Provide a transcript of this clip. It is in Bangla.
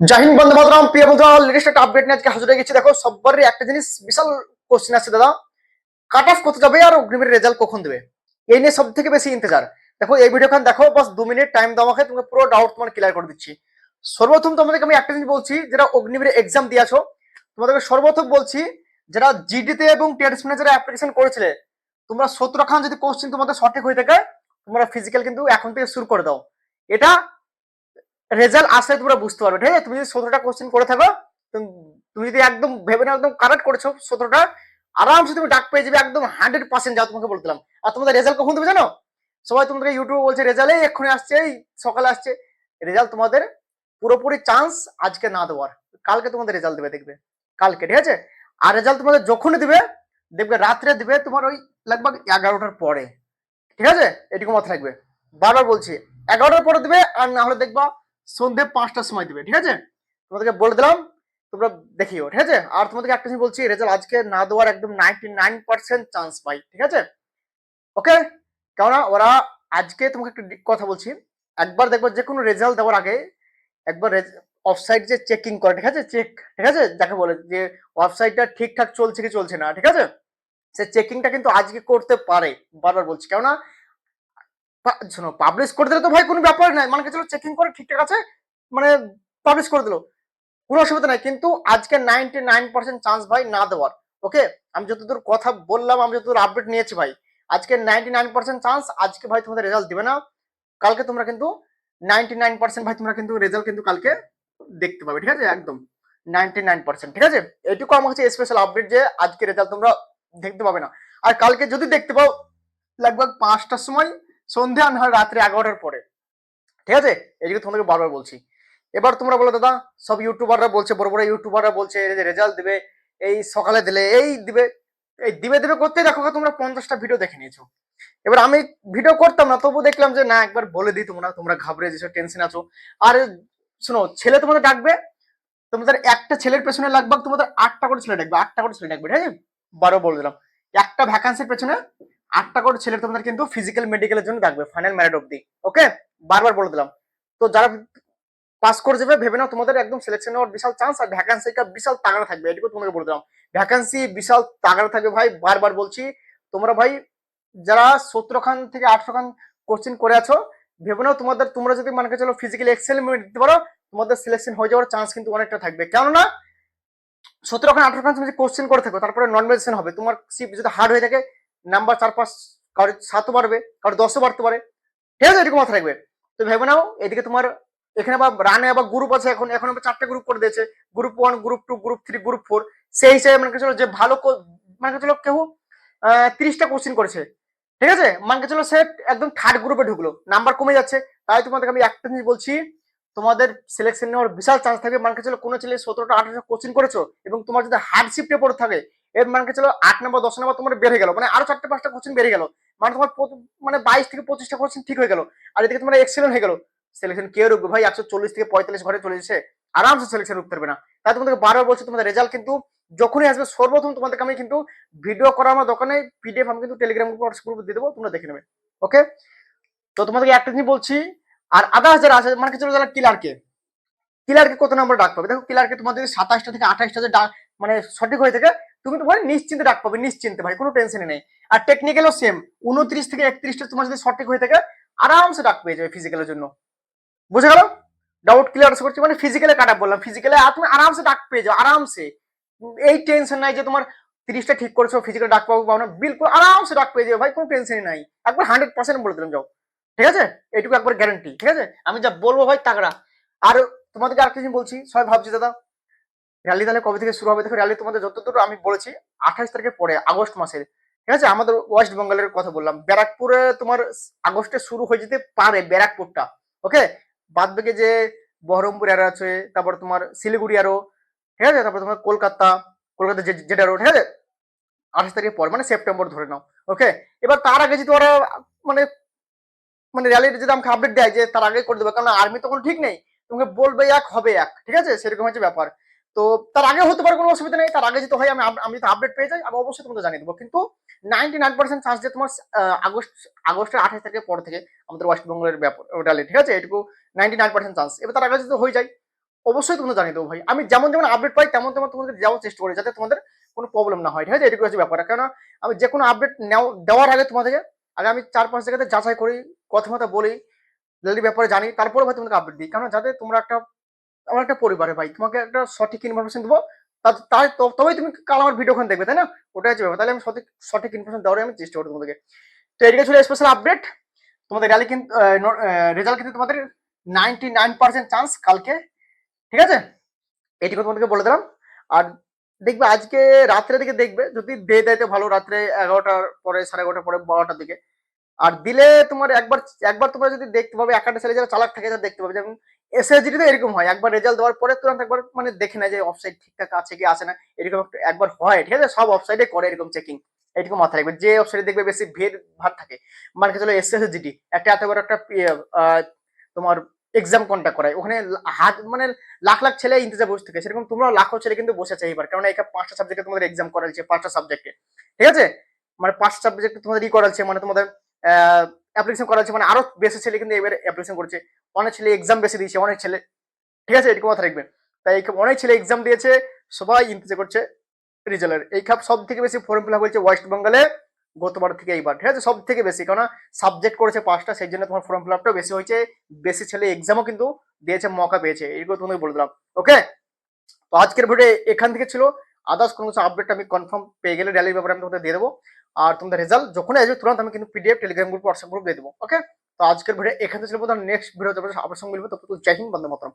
জাহিন বন্দে মাতরম প্রিয় বন্ধুরা লেটেস্ট একটা আপডেট নিয়ে আজকে হাজির হয়ে গেছি। দেখো সবারই একটা জিনিস বিশাল কোশ্চেন আছে দাদা। কাট অফ কত যাবে আর অগ্নিবীর রেজাল্ট কখন দেবে? এই নিয়ে সব থেকে বেশি ইন্তজার। দেখো, এই ভিডিও খান দেখো, বাস দু মিনিট টাইম দাও আমাকে, তোমাকে পুরো ডাউট তোমার ক্লিয়ার করে দিচ্ছি। সর্বপ্রথম তোমাদেরকে আমি একটা জিনিস বলছি, যারা অগ্নিবীর এক্সাম দিয়েছ তোমাদেরকে সর্বপ্রথম বলছি, যারা জিডিতে এবং টেস্ট যারা অ্যাপ্লিকেশন করেছিলে, তোমরা সতেরো খান যদি কোশ্চেন তোমাদের সঠিক হয়ে থাকে, তোমরা ফিজিক্যাল কিন্তু এখন থেকে শুরু করে দাও। এটা রেজাল্ট আসলে তোমরা বুঝতে পারবে, ঠিক আছে? তুমি যদি সতেরোটা কোশ্চেন করে থাকো, তুমি- তুমি যদি একদম ভেবে নাও, একদম কারেক্ট করেছ সতেরোটা, আরামসে তুমি ডাক পেয়ে যাবে, একদম হান্ড্রেড পার্সেন্ট যাও তোমাকে বলছিলাম। আর তোমাদের রেজাল্ট কখন দেবে জানো? সবাই তোমাদের ইউটিউবে বলছে, রেজাল্ট এই এক্ষুনি আসছে, এই সকালে আসছে। রেজাল্ট তোমাদের পুরোপুরি চান্স আজকে না দেওয়ার। কালকে তোমাদের রেজাল্ট দেবে, দেখবে। কালকে, ঠিক আছে? আর রেজাল্ট তোমাদের যখনই দিবে, দেখবে রাত্রে দিবে তোমার ওই লাগভগ এগারোটার পরে। ঠিক আছে? এটুকু মাথায় রাখবে। বারবার বলছি, এগারোটার পরে দিবে, আর না হলে দেখবা সন্ধে পাঁচটার সময় দিবে, ঠিক আছে? তোমাদেরকে বলে দিলাম, তোমরা দেখিও ঠিক আছে? আর তোমাদেরকে একটা জিনিস বলছি রেজাল্ট আজকে না দেওয়ার একদম নাইনটি নাইন পার্সেন্ট চান্স পাই, ঠিক আছে? ওকে কেননা ওরা আজকে তোমাকে একটা কথা বলছি, একবার দেখব যে কোনো রেজাল্ট দেওয়ার আগে একবার অফসাইড যে চেকিং করে, ঠিক আছে? চেক ঠিক আছে? যাকে বলে যে ওয়েবসাইটটা ঠিকঠাক চলছে কি চলছে না, ঠিক আছে? সে চেকিংটা কিন্তু আজকে করতে পারে, বারবার বলছি, কেননা শোনো পাবলিশ করে দিলে তো ভাই কোনো ব্যাপার নাই। মানে চলো চেকিং করে ঠিকঠাক আছে মানে পাবলিশ করে দিলো। কোনো অসুবিধা নাই, কিন্তু আজকে নাইনটি নাইন পার্সেন্ট চান্স ভাই না দেওয়ার। ওকে আমি যতদূর কথা বললাম, আমি যতদূর আপডেট নিয়েছি ভাই, আজকে নাইনটি নাইন পার্সেন্ট চান্স আজকে ভাই তোমাদের রেজাল্ট দিবে না। কালকে তোমরা কিন্তু নাইনটি নাইন পার্সেন্ট ভাই, তোমরা কিন্তু রেজাল্ট কিন্তু কালকে দেখতে পাবে, ঠিক আছে? একদম। নাইনটি নাইন পার্সেন্ট ঠিক আছে? এটুকু আমার কাছে স্পেশাল আপডেট যে আজকে রেজাল্ট তোমরা দেখতে পাবে না। আর কালকে যদি দেখতে পাও লাগভগ পাঁচটার সময় সন্ধ্যা না হয় রাত্রে এগারোটার পরে। ঠিক আছে? এদিকে তোমাদেরকে বারবার বলছি। এবার তোমরা বলো, দাদা, সব ইউটিউবাররা বলছে, বড় বড় ইউটিউবাররা বলছে যে রেজাল্ট দিবে, এই সকালে দিলে, এই দিবে এই দিবে দিবে করতে দেখো তোমরা পঞ্চাশটা ভিডিও দেখে নিয়েছো। এবার আমি ভিডিও করতাম না তবু দেখলাম যে, না, একবার বলে দিই তোমরা তোমরা ঘাবড়ে যেছো টেনশন আছো। আর শোনো, ছেলে তোমাদের ডাকবে, তোমাদের একটা ছেলের পেছনে লাগবে, তোমাদের আটটা করে ছেলে ডাকবে, আটটা করে ছেলে ডাকবে, ঠিক আছে? বারো বলে দিলাম। একটা ভ্যাকান্সির পেছনে আটটা করে ছেলে তোমাদের কিন্তু ফিজিক্যাল মেডিকেলের জন্য ডাকবে ফাইনাল ম্যারিট অব্দি ওকে বারবার বলে দিলাম। তো যারা পাস করে যাবে, ভেবে নাও, তোমাদের একদম সিলেকশন হওয়ার বিশাল চান্স আর ভ্যাকান্সিটা বিশাল তাগড়া থাকবে। এটুকু তোমাকে বলে দিলাম। ভ্যাকান্সি বিশাল তাগড়া থাকবে ভাই, বারবার বলছি। তোমরা ভাই, যারা সতেরো খান থেকে আটশো খান কোশ্চেন করে আছো, ভেবে নাও, তোমাদের, তোমরা যদি মনে চলো ফিজিক্যালি এক্সেল দিতে পারো, তোমাদের সিলেকশন হয়ে যাওয়ার চান্স কিন্তু অনেকটা থাকবে। কেননা সতেরো খান আঠারো খান তুমি কোশ্চেন করে থাকো, তারপরে নন মেডিসিন হবে। তোমার সিপ যদি হার্ড হয়ে থাকে নাম্বার চার পাঁচ কারোর সাতও বাড়বে, কারোর দশও বাড়তে পারে। ঠিক আছে এরকম মাথা রাখবে। তো ভেবে নাও, এদিকে তোমার এখানে আবার রানে আবার গ্রুপ আছে, এখন এখন চারটে গ্রুপ করে দিয়েছে। Group one group two group three group four সেই হিসেবে মানে চলো যে ভালো মানে চলো কেউ তিরিশটা কোশ্চেন করেছে। ঠিক আছে? মানে চলো সে একদম থার্ড গ্রুপে ঢুকলো। নাম্বার কমে যাচ্ছে। তাই তোমাদেরকে আমি একটা জিনিস বলছি, তোমাদের সিলেকশন নেওয়ার বিশাল চান্স থাকবে। মানে চলো কোনো ছেলে সতেরোটা, আঠারোটা কোচিং করেছ এবং তোমার যদি হার্ড শিফটে পড়ে থাকে এর মানে ছিল? আট নম্বর, দশ নম্বর তোমার বেড়ে গেল। মানে আরও চারটে পাঁচটা কোচিং বেড়ে গেল। মানে তোমার মানে বাইশ থেকে পঁচিশটা কোচিং ঠিক হয়ে গেল। আর এদিকে তোমার এক্সেলেন্ট হয়ে গেল। সিলেকশন কে রুখবে ভাই? একশো চল্লিশ থেকে পঁয়তাল্লিশ ঘরে চলে যাচ্ছে আরামসে সিলেকশন রুখতে পারবে না। তাই তোমাদেরকে বারবার বলছি, তোমাদের রেজাল্ট কিন্তু যখনই আসবে, সর্বপ্রথম তোমাদেরকে আমি কিন্তু ভিডিও করা আমার দোকানে পিডিএফ আমি কিন্তু টেলিগ্রাম গ্রুপে দিয়ে দেবো, তোমরা দেখে নেবে। ওকে তো তোমাদেরকে একটা জিনিস বলছি, আর আদার্স যারা আছে মানে কিছু যারা কিলারকে কিলারকে কত নম্বর ডাক পাবে? দেখো কিলারকে যদি সাতাশটা থেকে আঠাশটা যে ডাক মানে সঠিক হয়ে থাকে তুমি তো ভাই নিশ্চিন্তে ডাক পাবে, নিশ্চিন্তে ভাই, কোনো টেনশনই নেই। আর টেকনিক্যালও সেম উনত্রিশ থেকে একত্রিশটা তোমার যদি সঠিক হয়ে থাকে, আরামসে ডাক পেয়ে যাবে ফিজিক্যালের জন্য। বুঝে গেল? ডাউট ক্লিয়ার করছি মানে ফিজিক্যালে কাটা বললাম ফিজিক্যালে তুমি আরামসে ডাক পেয়ে যাও, আরামসে। এই টেনশন নাই যে তোমার তিরিশটা ঠিক করেছ ফিজিক্যাল ডাক পাবো পাবো না, বিলকুল আরামসে ডাক পেয়ে যাবে ভাই, কোনো টেনশনই নাই। একবার হান্ড্রেড পার্সেন্ট বলে দিলাম, যাও। ঠিক আছে? এইটুকু একবার গ্যারান্টি ঠিক আছে? আমি যা বলব ভাই, তাগড়া। আর তোমাদেরকে আর কিছু বলছি, সবাই ভাবছি দাদা র্যালি তাহলে কবে থেকে শুরু হবে? দেখো র্যালি তোমাদের যতদূর আমি বলেছি, আঠাশ তারিখের পরে, আগস্ট মাসের। ঠিক আছে? আমাদের ওয়েস্ট বেঙ্গলের কথা বললাম। ব্যারাকপুরে তোমার আগস্টে শুরু হয়ে যেতে পারে ব্যারাকপুরটা। ওকে বাদ বাকি যে বহরমপুর আরও আছে, তারপর তোমার শিলিগুড়ি আরও। ঠিক আছে? তারপর তোমার কলকাতা কলকাতা যেটা আরও ঠিক আছে? আঠাশ তারিখের পর মানে সেপ্টেম্বর ধরে নাও। ওকে এবার তার আগে যদি ওরা মানে মানে র্যালির যদি আমাকে আপডেট দেয় যে তার আগে করে দেবে কারণ আর্মি তো কোনো ঠিক নেই। তোমাকে বলবে এক, হবে এক। ঠিক আছে? সেরকম হচ্ছে ব্যাপার। তো তার আগে হতে পারে কোনো অসুবিধা নেই, তার আগে যদি হয়, আমি আমি যদি আপডেট পেয়ে যাই, আমি অবশ্যই তোমাকে জানিয়ে দেবো। কিন্তু নাইনটি নাইন পার্সেন্ট চান্স যে তোমার আগস্ট, আগস্টের আঠাশ তারিখের পর থেকে আমাদের ওয়েস্ট বেঙ্গলের ব্যাপার র্যালি ঠিক আছে? এটুকু নাইনটি নাইন পার্সেন্ট চান্স এবার তার আগে যদি হয়ে যায়, অবশ্যই তোমাদের জানিয়ে দেবো ভাই। আমি যেমন যেমন আপডেট পাই, তেমন তেমন তোমাদের যাওয়ার চেষ্টা করি, যাতে তোমাদের কোনো প্রবলেম না হয়, ঠিক আছে? এটুকু হচ্ছে ব্যাপার কেন আমি যে কোনো আপডেট দেওয়ার আগে তোমাদেরকে, আগে আমি চার পাঁচ জায়গাতে যাচাই করি, কথা মতো বলি রেলের ব্যাপারে জানি তারপরে ভাই তোমাদেরকে আপডেট দিই। কারণ যাতে তোমরা একটা আমার একটা পরিবারে ভাই, তোমাকে একটা সঠিক ইনফরমেশন দেবো। তাই তবেই তুমি কাল আমার ভিডিওখান দেখবে, তাই না? ওটাই হচ্ছে তাহলে আমি সঠিক সঠিক ইনফরমেশন দেওয়ার আমি চেষ্টা করব তোমাদেরকে। তো এদিকে ছিল স্পেশাল আপডেট তোমাদের র্যালি কিন্তু রেজাল্ট কিন্তু তোমাদের নাইনটি নাইন পার্সেন্ট চান্স কালকে। ঠিক আছে? এটুকু তোমাদেরকে বলে দিলাম। আর দেখবে আজকে রাত্রের দিকে দেখবে, যদি দে দেয় তো ভালো, রাত্রে এগারোটার পরে, সাড়ে এগারোটার পরে, বারোটার দিকে। আর দিলে তোমার একবার একবার তোমরা যদি দেখতে পাবে একটা ছেলে যারা চালাক থাকে তারা দেখতে পাবে যেমন এসএসজি তো এরকম হয়। একবার রেজাল্ট দেওয়ার পরে তুরন্ত একবার মানে দেখে নেয় যে অফসাইড ঠিকঠাক আছে কি আছে না। এরকম একবার হয় ঠিক আছে? সব অফসাইডে করে এরকম চেকিং এরকম মাথায় রাখবে। যে অফসাইডে দেখবে বেশি ভিড় ভার থাকে। মানে চলো এসএসজিটি একটা এত বড় একটা ইয়ে, তোমার এক্সাম কন্ট্যাক্ট করায়। ওখানে হাত মানে লাখ লাখ ছেলে ইন্তজার বসে থাকে। সেরকম তোমরা লাখো ছেলে কিন্তু বসে আছে এবার কারণ এখানে পাঁচটা সাবজেক্টে তোমাদের এক্সাম করাচ্ছে পাঁচটা সাবজেক্টে ঠিক আছে? মানে পাঁচটা সাবজেক্টে তোমাদের ই করাচ্ছে মানে তোমাদের অ্যাপ্লিকেশন করা হচ্ছে মানে আরও বেশি ছেলে কিন্তু এবার অ্যাপ্লিকেশন করছে। অনেক ছেলে এক্সাম বেশি দিয়েছে, অনেক ছেলে। ঠিক আছে এরকম মাথা রাখবে তাই অনেক ছেলে এক্সাম দিয়েছে, সবাই ইন্তজার করছে রেজাল্টের এই খাপ সব থেকে বেশি ফর্ম ফিল আপ হয়েছে ওয়েস্ট বেঙ্গলে গতবার থেকে এইবার। ঠিক আছে সব থেকে বেশি। কেননা সাবজেক্ট করেছে পাঁচটা, সেই জন্য তোমার ফর্ম ফিল আপটাও বেশি হয়েছে। বেশি ছেলে এক্সামও কিন্তু দিয়েছে মকা পেয়েছে। এইগুলো তোমাকে বলে দিলাম। ওকে তো আজকের ভিডিও এখান থেকে ছিল। আদার্স কোনো কিছু আপডেট আমি কনফার্ম পেয়ে গেলে ডেলির ব্যাপারে আমি তোমাদের দিয়ে দেবো। আর তোমাদের রেজাল্ট যখন আসবে তুরন্ত আমি কিন্তু PDF Telegram group WhatsApp group দিয়ে দেবো। ওকে তো আজকের ভিডিও এখানে ছিল নেক্সট ভিডিও আপনার সঙ্গে মিলবে। তো জয় হিন্দ বন্ধু মাতরম।